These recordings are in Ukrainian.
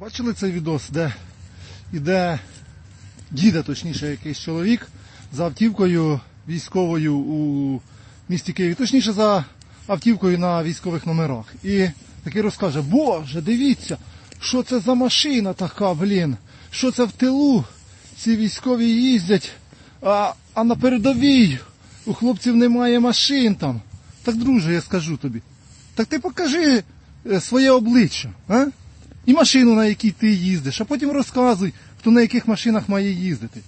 Бачили цей відос, де іде діда, точніше, якийсь чоловік за автівкою військовою у місті Києві, точніше за автівкою на військових номерах. І такий розкаже, Боже, дивіться, що це за машина така, блін, що це в тилу. Ці військові їздять, а, а на передовій у хлопців немає машин там. Так, друже, я скажу тобі. Так ти покажи е, своє обличчя, а? І машину, на якій ти їздиш, а потім розказуй, хто на яких машинах має їздити.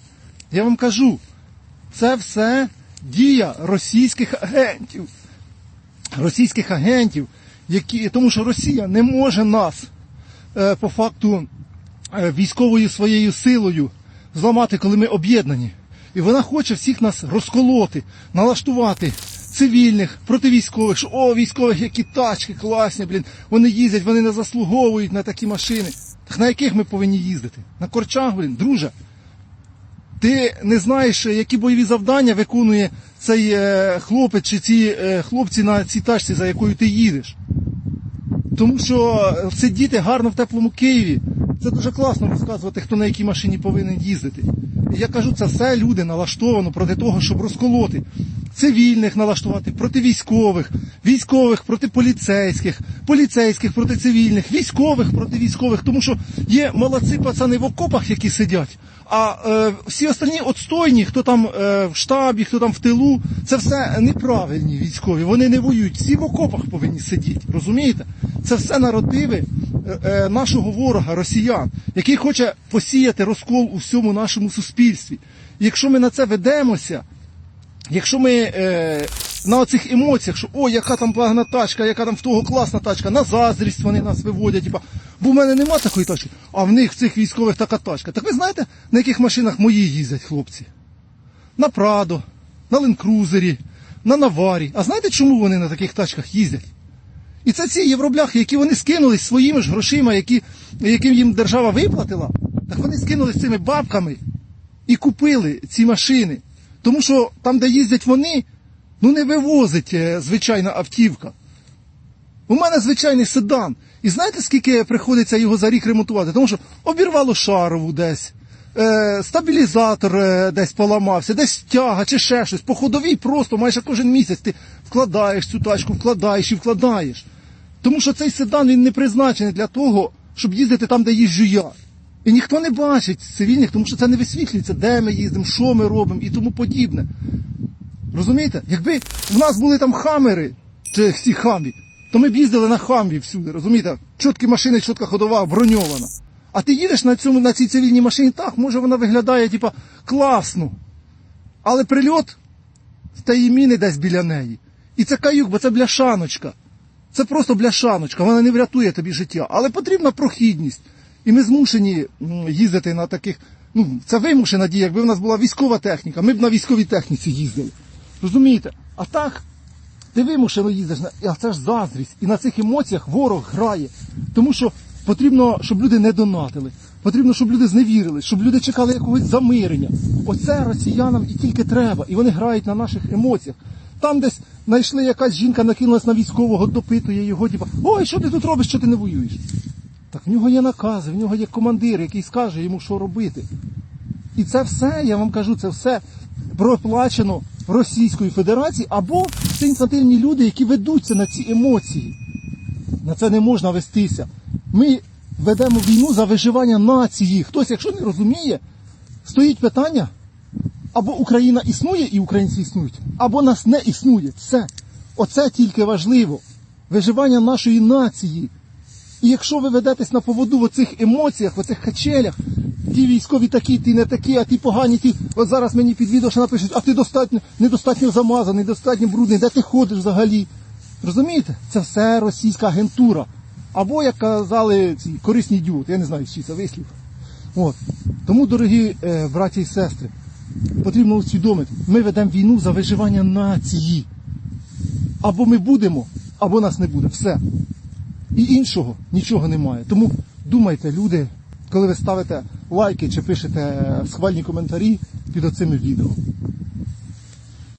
Я вам кажу, це все дія російських агентів. Російських агентів, які, тому що Росія не може нас е, по факту е, військовою своєю силою зламати, коли ми об'єднані. І вона хоче всіх нас розколоти, налаштувати цивільних проти військових, що о, військових, які тачки класні, блін, вони їздять, вони не заслуговують на такі машини. Так на яких ми повинні їздити? На корчах, блін, друже. Ти не знаєш, які бойові завдання виконує цей е, хлопець чи ці е, хлопці на цій тачці, за якою ти їдеш. Тому що сидіти гарно в теплому Києві, це дуже класно розказувати, хто на якій машині повинен їздити. І я кажу, це все люди налаштовано проти того, щоб розколоти. Цивільних налаштувати проти військових, військових проти поліцейських, поліцейських проти цивільних, військових проти військових. Тому що є молодці пацани в окопах, які сидять. А е, всі остальні отстойні, хто там е, в штабі, хто там в тилу, це все неправильні військові. Вони не воюють. Всі в окопах повинні сидіти. Розумієте? Це все наративи е, е, нашого ворога, росіян, який хоче посіяти розкол у всьому нашому суспільстві. Якщо ми на це ведемося, якщо ми е, на оцих емоціях, що о, яка там багна тачка, яка там в того класна тачка, на заздрість вони нас виводять, типа, бо в мене нема такої тачки, а в них в цих військових така тачка. Так ви знаєте, на яких машинах мої їздять хлопці? На Прадо, на Ленкрузері, на Наварі. А знаєте, чому вони на таких тачках їздять? І це ці євробляхи, які вони скинулись своїми ж грошима, які, яким їм держава виплатила, так вони скинулись цими бабками і купили ці машини. Тому що там, де їздять вони, ну не вивозить е, звичайна автівка. У мене звичайний седан. І знаєте, скільки приходиться його за рік ремонтувати? Тому що обірвало шарову десь, е, стабілізатор е, десь поламався, десь тяга чи ще щось. По ходовій просто майже кожен місяць ти вкладаєш цю тачку, вкладаєш і вкладаєш. Тому що цей седан він не призначений для того, щоб їздити там, де їжджу я. І ніхто не бачить цивільних, тому що це не висвітлюється, де ми їздимо, що ми робимо і тому подібне. Розумієте? Якби в нас були там хамери, чи всі хамві, то ми б їздили на хамві всюди, розумієте? Чіткі машини, чітка ходова, броньована. А ти їдеш на цьому на цій цивільній машині, так, може вона виглядає, типа, класно. Але прильот її міни десь біля неї. І це каюк, бо це бляшаночка. Це просто бляшаночка, вона не врятує тобі життя. Але потрібна прохідність. І ми змушені їздити на таких. Ну, це вимушена дія. Якби в нас була військова техніка, ми б на військовій техніці їздили. Розумієте? А так, ти вимушено їздиш, а це ж заздрість. І на цих емоціях ворог грає. Тому що потрібно, щоб люди не донатили. Потрібно, щоб люди зневірили, щоб люди чекали якогось замирення. Оце росіянам і тільки треба. І вони грають на наших емоціях. Там десь знайшли якась жінка, накинулась на військового, допитує його, типа, ой, що ти тут робиш, що ти не воюєш? Так в нього є накази, в нього є командир, який скаже йому, що робити. І це все, я вам кажу, це все проплачено Російською Федерацією або це інфантильні люди, які ведуться на ці емоції. На це не можна вестися. Ми ведемо війну за виживання нації. Хтось, якщо не розуміє, стоїть питання, або Україна існує і українці існують, або нас не існує. Все. Оце тільки важливо. Виживання нашої нації. І якщо ви ведетесь на поводу в оцих емоціях, в оцих качелях, ті військові такі, ті не такі, а ті погані, ті. От зараз мені під відео ще напишуть, а ти достатньо, недостатньо замазаний, недостатньо брудний, де ти ходиш взагалі? Розумієте? Це все російська агентура. Або, як казали ці корисні ідіоти, я не знаю, чи це вислів. От. Тому, дорогі е, браті і сестри, потрібно усвідомити, ми ведемо війну за виживання нації. Або ми будемо, або нас не буде. Все. І іншого нічого немає. Тому думайте, люди, коли ви ставите лайки чи пишете схвальні коментарі під оцими відео.